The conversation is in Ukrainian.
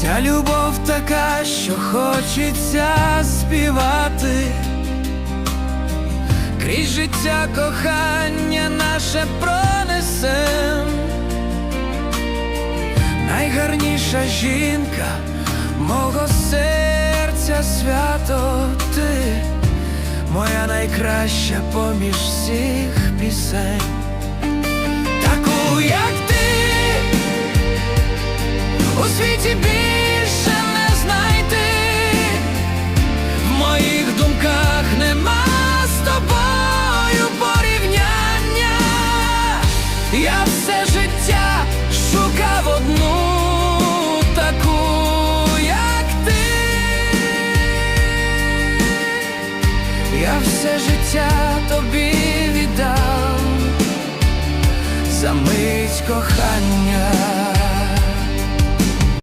Ця любов така, що хочеться співати. Крізь життя кохання наше пронесем. Найгарніша жінка мого серця свято ти, моя найкраща поміж всіх пісень. Я все життя шукав одну таку, як ти. Я все життя тобі віддав за мить кохання.